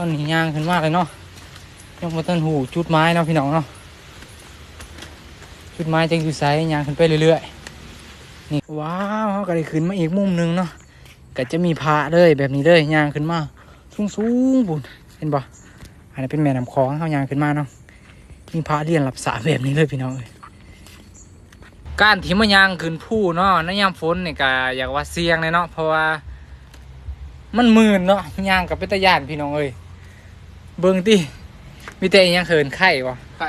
อนนี้ยางขึ้นมากเลยเนาะยังมาต้นหูจุดไม้เนาะพี่น้องเนาะจุดไม้จังอยู่ไซยางขึ้นไปเรื่อยๆนี่ว้าวเขาก็ได้ขึ้นมาอีกมุมหนึงเนาะก็จะมีพระเลยแบบนี้เลยยางขึ้นมาสูงสูงบุญเห็นปะอันนี้เป็นแม่น้ำคลองเขายางขึ้นมาเนาะมีพระเรียนรับสาแบบนี้เลยพี่น้องเอ้ยการที่มายางขึ้นผู้เนาะในยามฝนเนี่ยก็อยากว่าเสี่ยงเลยเนาะเพราะว่ามันมื่นเนาะยางกับเป็นตะยานพี่น้องเอ้ย เบิ่งติมีแต่อิหยังเขินไข่วะไข่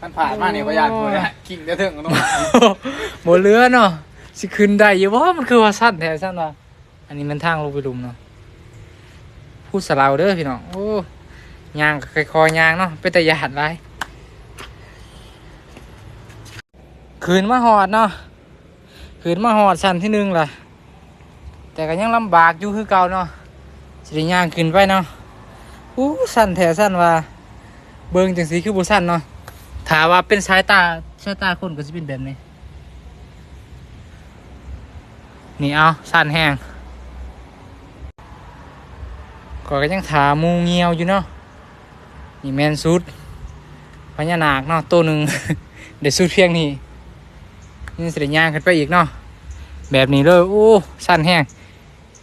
มันผ่านมาเนี่ยพยานพูดนะกิ่งจะถึงกันตรงนั้นหมดเรือเนาะสิขึ้นได้อยู่ว่ามันคือว่าสั้นแท้สั้นว่าอันนี้มันทางลงไปลุมเนาะพูดสลาวเด้อพี่น้องโอ้ย่างค่อยๆย่างเนาะเป็นตะยานไรคืนมาหอดเนาะคืนมาหอดสั้นที่หนึ่งล่ะแต่ก็ยังลำบากอยู่คือเก่าเนาะสิได้ย่างขึ้นไปเนาะ อู้สั้นแท้สั้นว่า เบิ่งจังสีคือบ่สั้นเนาะถามว่าเป็นสายตาสายตาคนก็สิเป็นแบบนี้ นี่เอาสั้นแห้งก็ก็ยังถามูเงียวอยู่เนาะนี่แมนสุดพญานาคเนาะตัวหนึ่งเดี๋ยวสุดเพียงนี้นี่เสิได้ย่างขึ้นไปอีกเนาะแบบนี้เลยโอ้สั้นแห้ง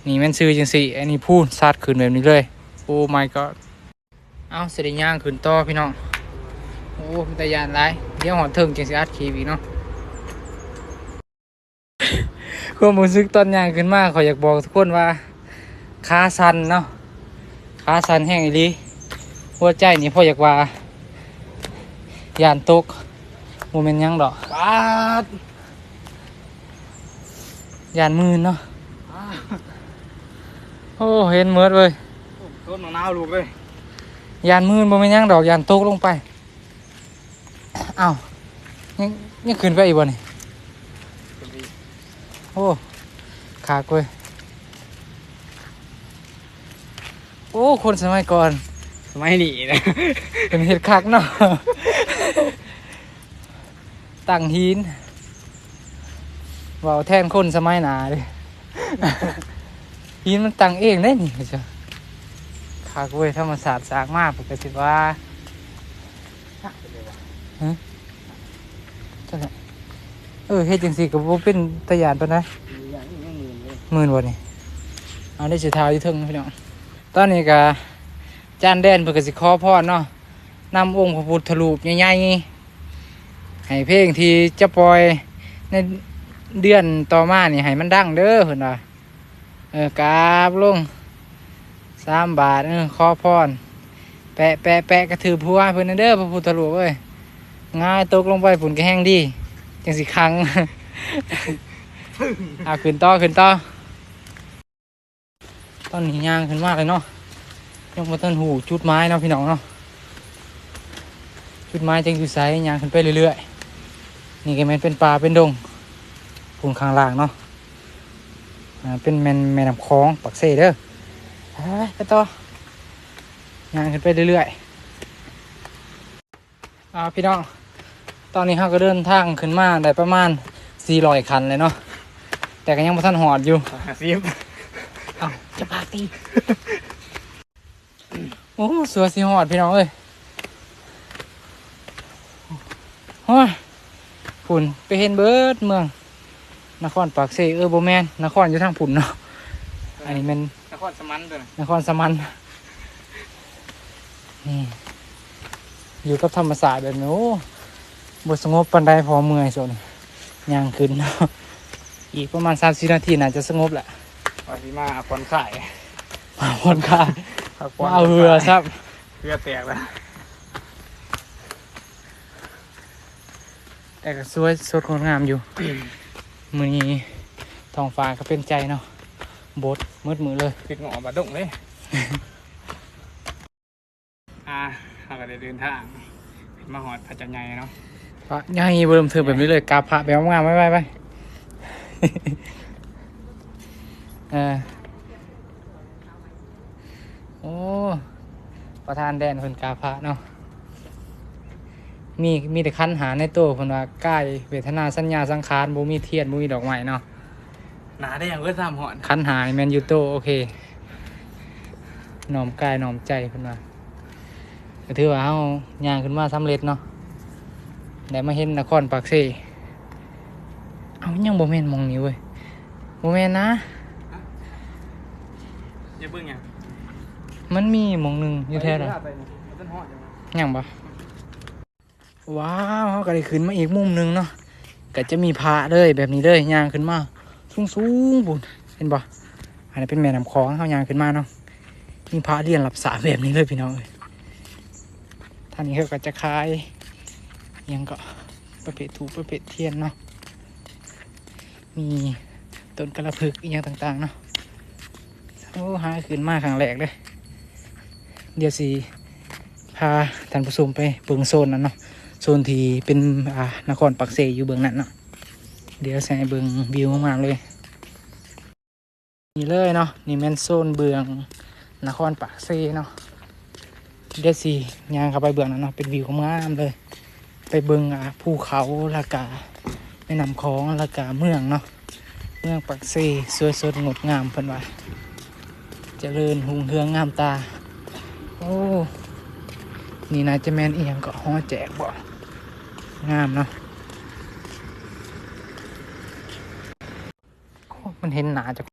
นี่แมนซื้อจังสิอันนี้พูดซัดขึ้นแบบนี้เลย โอ้ my god เอาสิได้ย่างขึ้นต่อพี่น้อง โอ้เป็นตายานไรเดี๋ยวหอดเทิงจังสิอัดคลิปอีกเนาะความรู้สึกตอนย่างขึ้นมาขอยอยากบอกทุกคนว่าขาสั่นเนาะขาสั่นแห้งอีหลีหัวใจนี่พ่ออยากว่ายานตกโมเมนต์ยังดอกปาดยานมืนเนาะโอ้เห็นเมือดเลยต้นมะนาวลูกเลย ยานมืนโมเมนต์ยังดอกยานตกลงไปเอ้ายังยังขึ้นไปอีกบ่นี่โอ้ขากเว้ยโอ้ คนสมัยก่อน สมัยนี้นะเป็นเห็ดคักเนาะตั้งหินเว่าแทนคนสมัยหนาเลยหินมันตั้งเองได้นี่จ้ะ คักเว้ยธรรมศาสตร์สางมากปกติว่าจังไดเออเฮ็ดจังซี่ก็บ่เป็นตะยานปานใดอย่างนี้ยังหมื่นเลยหมื่นนี่เอาได้สิทาอยู่ทึงพี่น้องตอนนี้ก็จานแดนเพิ่นก็สิขอพรเนาะนำองค์พระพุทธรูปใหญ่ๆให้เพลงที่จะปล่อยในเดือนต่อมานี่ให้มันดังเด้อเพิ่นว่าเออกราบลง สามบาทเออขอพร แปะแปะแปะกระถือพัวเพิ่นนเด้อพระพุทธรูปเอ้ยง่ายตกลงไปฝุ่นก็แห้งดีจังสิครั้งเอาขึ้นต่อขึ้นต่อตอนนี้ย่างขึ้นมากเลยเนาะยังมาต้นหูจุดไม้เนาะพี่น้องเนาะจุดไม้จังอยู่ไซยางขึ้นไปเรื่อยๆนี่ก็แมนเป็นป่าเป็นดงปูนข้างล่างเนาะเป็นแมนแม่น้ำคลองปักเซ่เด้อ ไปไปต่อย่างขึ้นไปเรื่อยๆอ่าพี่น้อง ตอนนี้เราก็เดินทางขึ้นมาได้ประมาณ400คันเลยเนาะ แต่ก็ยังไม่ทันหอดอยู่หาซิบเอาจะพาตีโอ้สัวสีหอดพี่น้องเอ้ยโอ้ยฝุ่นไปเห็นเบิดเมือง นครปากเซเออโบแมน นครอยู่ทางผุนเนาะ อันนี้เป็น นครสมันตัวน่ะนครสมันนี่อยู่กับธรรมศาสตร์แบบนี้โอ้บทสงบปันไดพอเมื่อยส่วนย่างขึ้นเนาะอีกประมาณสามสินาทีน่าจะสงบแหละว่าสิมาผ่อนขายมาผ่อนคลายมาเอาเรือครับเรือแตกแล้วแต่ก็สวยสดงดงามอยู่ มือนี้ท้องฟ้าก็เป็นใจเนาะ บดมืดมือเลยติดหงอบาดงเลย อ่าเราก็ได้เดินทางมาหอดพระจันทร์ใหญ่เนาะพระย่างเบิ่มเธอแบบนี้เลยกราบพระแบบงามๆไปไปไปเออโอ้ ประธานแดนคนกราบพระเนาะมีมีแต่คันหาในตัวคนว่ากายเวทนาสัญญาสังขารบ่มีเทียนบ่มีดอกไม้เนาะ หนาได้อย่างเพื่อทำหอนคันหานี่แมนยูโตโอเคน้อมกายน้อมใจเพิ่นว่าก็ถือว่าเฮาย่างขึ้นมาสำเร็จเนาะได้มาเห็นนครปากเซเอายังบ่แม่นหมองนี้เว้ยบ่แม่นนะอย่าเบิ่งหยังมันมีหมองหนึงอยู่แท้น่ะไปนี่มันต้นฮอดจังวะยังบ่ว้าวเขาก็ได้ขึ้นมาอีกมุมหนึงเนาะก็จะมีพระเลยแบบนี้เลยย่างขึ้นมา สูงสูงบุญเห็นบ่อันนี้เป็นแม่น้ำคลองเขายางขึ้นมาเนาะมีพระเรียนรับสาแบบนี้เลยพี่น้องเอ้ยท่านนี้เขาก็จะคลายอิหยังก็ประเภทถูประเภทเทียนเนาะมีต้นกระพึกอีกอย่างต่างๆเนาะโอ้หาขึ้นมาครั้งแรกเลยเดี๋ยวสิพาท่านผู้ชมไปเบิ่งโซนนั้นเนาะโซนที่เป็นอ่านครปักเซอยู่เบื้องนั้นเนาะ เดี๋ยวใส่เบิ่งวิวงามๆเลย นี่เลยเนาะนี่แม่นโซนเบืองนครปักเซเนาะเดี๋ยวสิย่างเข้าไปเบืองนั้นเนาะเป็นวิวงามเลย ไปเบิ่งอ่าภูเขาละกาแม่น้ำคลองละกาเมืองเนาะเมืองปักเซสวยสดงดงามเพิ่นว่าเจริญหุงเฮืองงามตา โอ้นี่นายจะแมนเอียงก็ห่อแจกบ่งามเนาะโอ้ มันเห็นหนาจาก